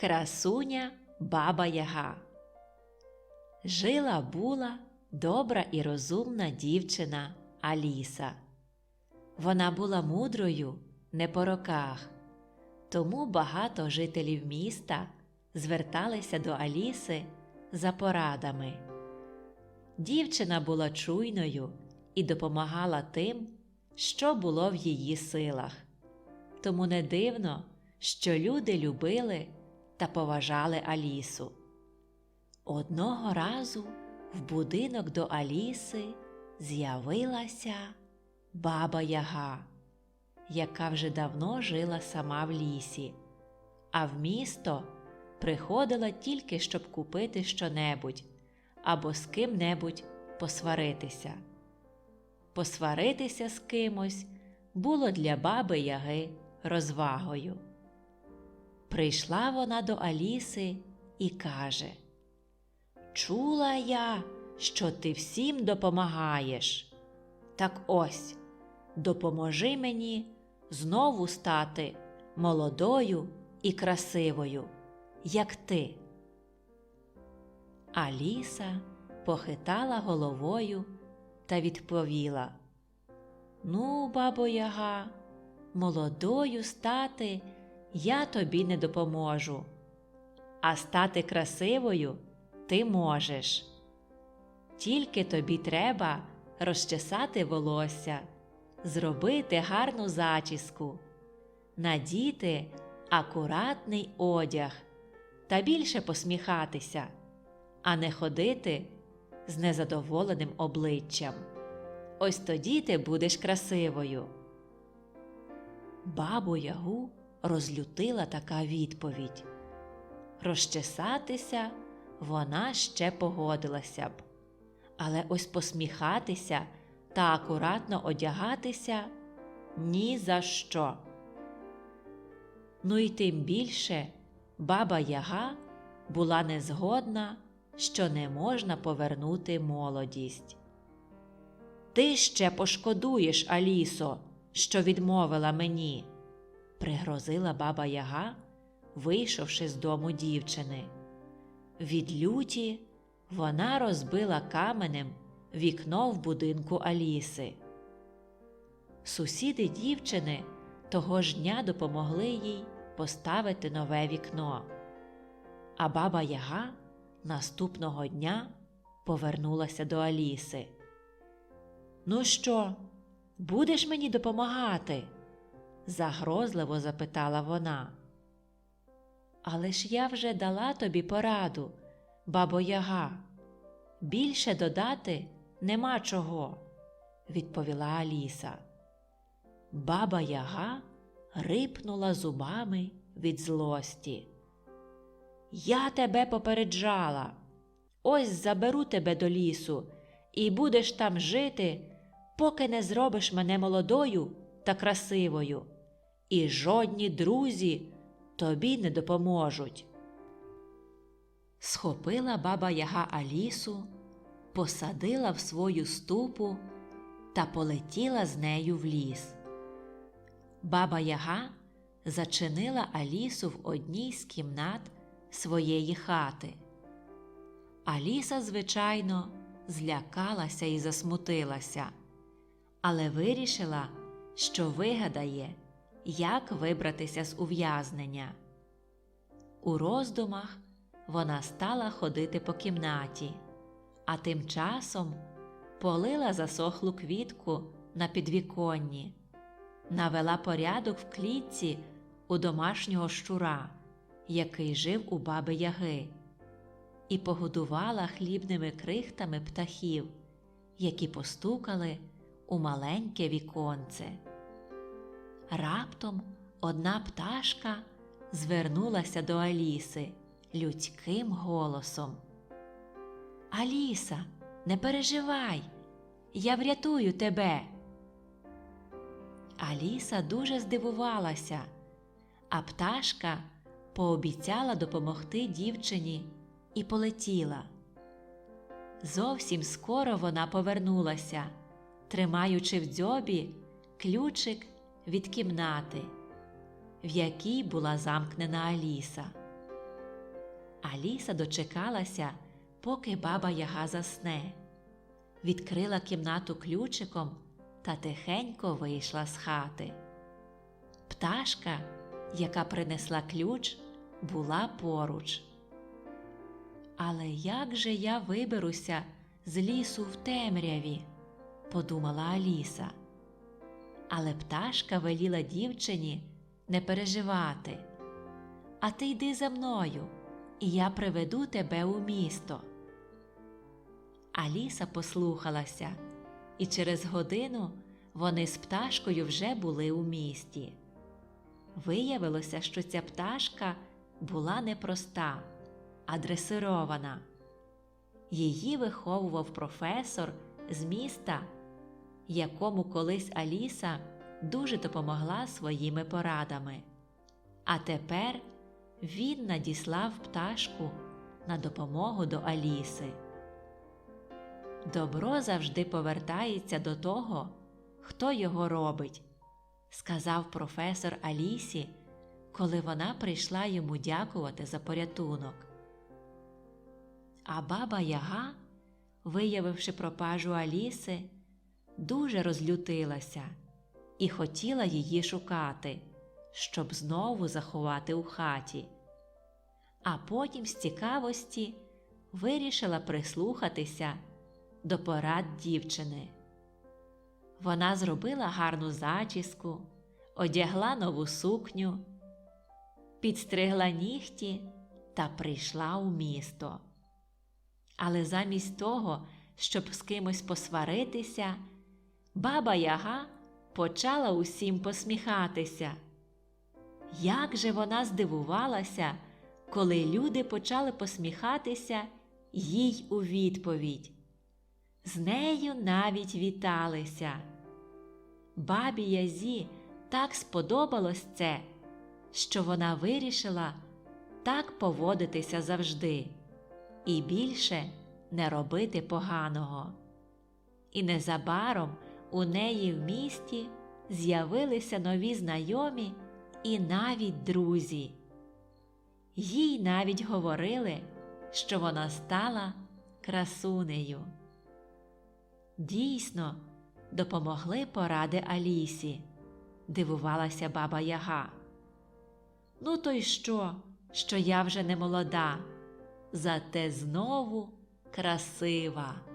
Красуня Баба Яга. Жила була добра і розумна дівчина Аліса. Вона була мудрою не по роках, тому багато жителів міста зверталися до Аліси за порадами. Дівчина була чуйною і допомагала тим, що було в її силах. Тому не дивно, що люди любили та поважали Алісу. Одного разу в будинок до Аліси з'явилася баба Яга, яка вже давно жила сама в лісі, а в місто приходила тільки щоб купити щонебудь або з ким-небудь посваритися. Посваритися з кимось було для баби Яги розвагою. Прийшла вона до Аліси і каже Чула я, що ти всім допомагаєш. Так ось, допоможи мені знову стати молодою і красивою, як ти. Аліса похитала головою та відповіла Ну, бабо Яга, молодою стати я тобі не допоможу, а стати красивою ти можеш. Тільки тобі треба розчесати волосся, зробити гарну зачіску, надіти акуратний одяг та більше посміхатися, а не ходити з незадоволеним обличчям. Ось тоді ти будеш красивою. Бабу Ягу розлютила така відповідь. Розчесатися вона ще погодилася б, але ось посміхатися та акуратно одягатися ні за що. Ну і тим більше баба Яга була незгодна, що не можна повернути молодість. Ти ще пошкодуєш, Алісо, що відмовила мені, пригрозила баба Яга, вийшовши з дому дівчини. Від люті вона розбила каменем вікно в будинку Аліси. Сусіди дівчини того ж дня допомогли їй поставити нове вікно, а баба Яга наступного дня повернулася до Аліси. Ну що, будеш мені допомагати? Загрозливо запитала вона. Але ж я вже дала тобі пораду, бабо Яга. Більше додати нема чого, відповіла Аліса. Баба Яга рипнула зубами від злості. Я тебе попереджала. Ось заберу тебе до лісу, і будеш там жити, поки не зробиш мене молодою та красивою, і жодні друзі тобі не допоможуть. Схопила баба Яга Алісу, посадила в свою ступу та полетіла з нею в ліс. Баба Яга зачинила Алісу в одній з кімнат своєї хати. Аліса, звичайно, злякалася і засмутилася, але вирішила, що вигадає, як вибратися з ув'язнення. У роздумах вона стала ходити по кімнаті, а тим часом полила засохлу квітку на підвіконні, навела порядок в клітці у домашнього щура, який жив у баби Яги, і погодувала хлібними крихтами птахів, які постукали у маленьке віконце. Раптом одна пташка звернулася до Аліси людським голосом. Аліса, не переживай, я врятую тебе. Аліса дуже здивувалася, а пташка пообіцяла допомогти дівчині і полетіла. Зовсім скоро вона повернулася, тримаючи в дзьобі ключик від кімнати, в якій була замкнена Аліса. Аліса дочекалася, поки баба Яга засне, відкрила кімнату ключиком та тихенько вийшла з хати. Пташка, яка принесла ключ, була поруч. Але як же я виберуся з лісу в темряві? подумала Аліса. Але пташка веліла дівчині не переживати. А ти йди за мною, і я приведу тебе у місто. Аліса послухалася, і через годину вони з пташкою вже були у місті. Виявилося, що ця пташка була непроста, а дресирована. Її виховував професор з міста, якому колись Аліса дуже допомогла своїми порадами. А тепер він надіслав пташку на допомогу до Аліси. Добро завжди повертається до того, хто його робить, сказав професор Алісі, коли вона прийшла йому дякувати за порятунок. А баба Яга, виявивши пропажу Аліси, дуже розлютилася і хотіла її шукати, щоб знову заховати у хаті. А потім з цікавості вирішила прислухатися до порад дівчини. Вона зробила гарну зачіску, одягла нову сукню, підстригла нігті та прийшла у місто. Але замість того, щоб з кимось посваритися, баба Яга почала усім посміхатися. Як же вона здивувалася, коли люди почали посміхатися їй у відповідь. З нею навіть віталися. Бабі Язі так сподобалось це, що вона вирішила так поводитися завжди і більше не робити поганого. І незабаром у неї в місті з'явилися нові знайомі і навіть друзі. Їй навіть говорили, що вона стала красунею. Дійсно, допомогли поради Алісі, дивувалася баба Яга. Ну, то й що, що я вже не молода, зате знову красива.